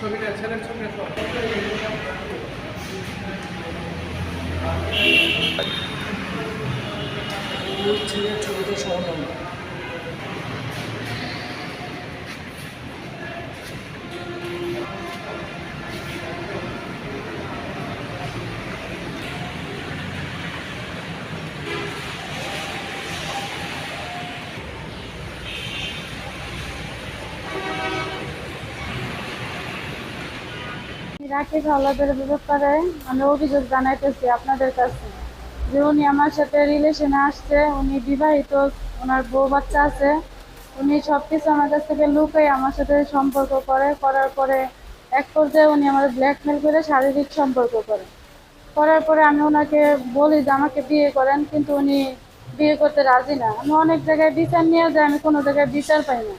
ছবিটা ছেলের ছবিটা সব ওই ছেলের ছবিটা রাকিব হাওলাদের ব্যাপারে আমি অভিযোগ জানাইতেছি আপনাদের কাছে। যে উনি আমার সাথে রিলেশনে আসছে, উনি বিবাহিত, ওনার বউ বাচ্চা আছে, উনি সব কিছু আমার কাছ থেকে লুকাই আমার সাথে সম্পর্ক করে, করার পরে এক পর্যায়ে উনি আমার ব্ল্যাকমেল করে শারীরিক সম্পর্ক করে। করার পরে আমি ওনাকে বলি যে আমাকে বিয়ে করেন, কিন্তু উনি বিয়ে করতে রাজি না। আমি অনেক জায়গায় বিচার নিয়ে যাই, আমি কোনো জায়গায় বিচার পাই না।